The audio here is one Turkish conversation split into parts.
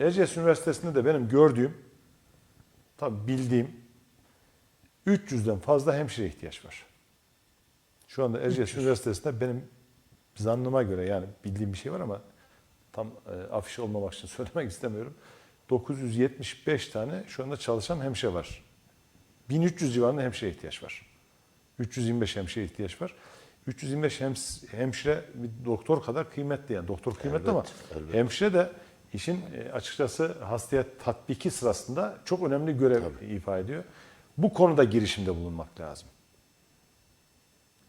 Erciyes Üniversitesi'nde de benim gördüğüm, tabii bildiğim 300'den fazla hemşire ihtiyaç var. Şu anda Erciyes Üniversitesi'nde benim zannıma göre yani bildiğim bir şey var ama tam e, afiş olmamak için söylemek istemiyorum. 975 tane şu anda çalışan hemşire var. 1300 civarında hemşire ihtiyaç var. 325 hemşire ihtiyaç var. 325 hems- hemşire bir doktor kadar kıymetli yani. Doktor kıymetli ama elbet. hemşire de işin e, açıkçası hastaya tatbiki sırasında çok önemli görev ifade ediyor. Bu konuda girişimde bulunmak lazım.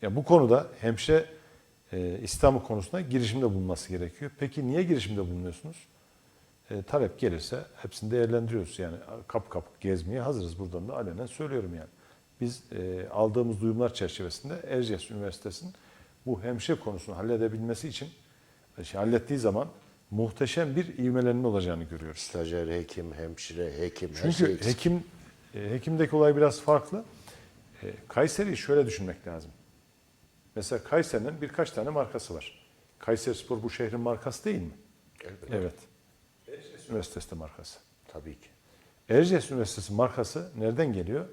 Ya bu konuda hemşire e, İstanbul konusunda girişimde bulunması gerekiyor. Peki niye girişimde bulunuyorsunuz? E, talep gelirse hepsini değerlendiriyoruz. Yani kap kap gezmeye hazırız. Buradan da alenen söylüyorum yani. Biz e, aldığımız duyumlar çerçevesinde Erciyes Üniversitesi'nin bu hemşire konusunu halledebilmesi için şey, hallettiği zaman muhteşem bir ivmelenme olacağını görüyoruz. Stajyer, hekim, hemşire, hekim, her Çünkü şey eksik. hekim e, hekimdeki olay biraz farklı. E, Kayseri'yi şöyle düşünmek lazım. Mesela Kayseri'nin birkaç tane markası var. Kayseri Spor bu şehrin markası değil mi? Elbette. Evet. Erciyes Üniversitesi markası. Tabii ki. Erciyes Üniversitesi markası nereden geliyor?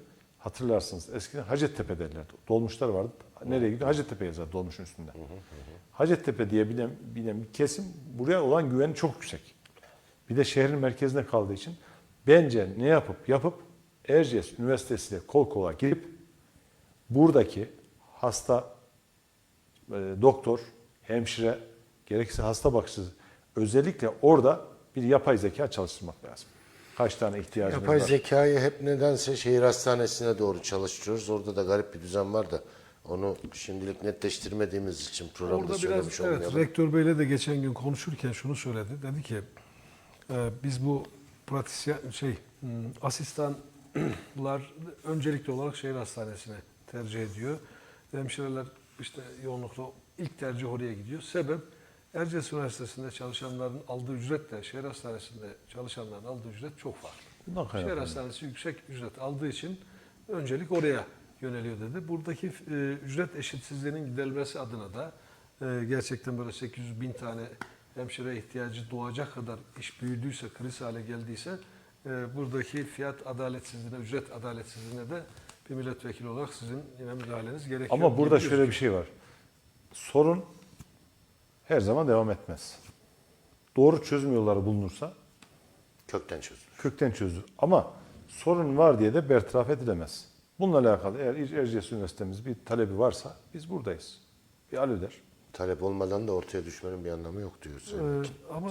Hatırlarsınız eskiden Hacettepe derlerdi. Dolmuşlar vardı. Nereye gidiyor? Hacettepe yazar dolmuşun üstünde. Hacettepe diye bilinen, bilinen bir kesim buraya olan güveni çok yüksek. Bir de şehrin merkezinde kaldığı için bence ne yapıp yapıp Erciyes Üniversitesi ile kol kola girip buradaki hasta e, doktor, hemşire, gerekirse hasta bakıcısı özellikle orada bir yapay zeka çalıştırmak lazım. Kaç tane ihtiyacımız Yapay var? zekayı hep nedense şehir hastanesine doğru çalıştırıyoruz. Orada da garip bir düzen var da onu şimdilik netleştirmediğimiz için programda Orada söylemiş biraz evet, olmayalım. rektör beyle de geçen gün konuşurken şunu söyledi. Dedi ki e, biz bu pratisyen şey hmm, asistanlar öncelikli olarak şehir hastanesine tercih ediyor. Hemşireler işte yoğunlukla ilk tercih oraya gidiyor. Sebep Erciyes Üniversitesi'nde çalışanların aldığı ücretle şehir hastanesinde çalışanların aldığı ücret çok farklı. Bundan Şehir hastanesi yüksek ücret aldığı için öncelik oraya yöneliyor dedi. Buradaki e, ücret eşitsizliğinin giderilmesi adına da e, gerçekten böyle 800 bin tane hemşire ihtiyacı doğacak kadar iş büyüdüyse, kriz hale geldiyse e, buradaki fiyat adaletsizliğine, ücret adaletsizliğine de bir milletvekili olarak sizin yine müdahaleniz gerekiyor. Ama burada şöyle bir şey var. Sorun her zaman devam etmez. Doğru çözüm yolları bulunursa Kökten çözülür. kökten çözülür. Ama sorun var diye de bertaraf edilemez. Bununla alakalı eğer Erciyes Üniversitemiz bir talebi varsa biz buradayız. Bir halleder. Talep olmadan da ortaya düşmenin bir anlamı yok diyoruz. gözüküyor. E, ama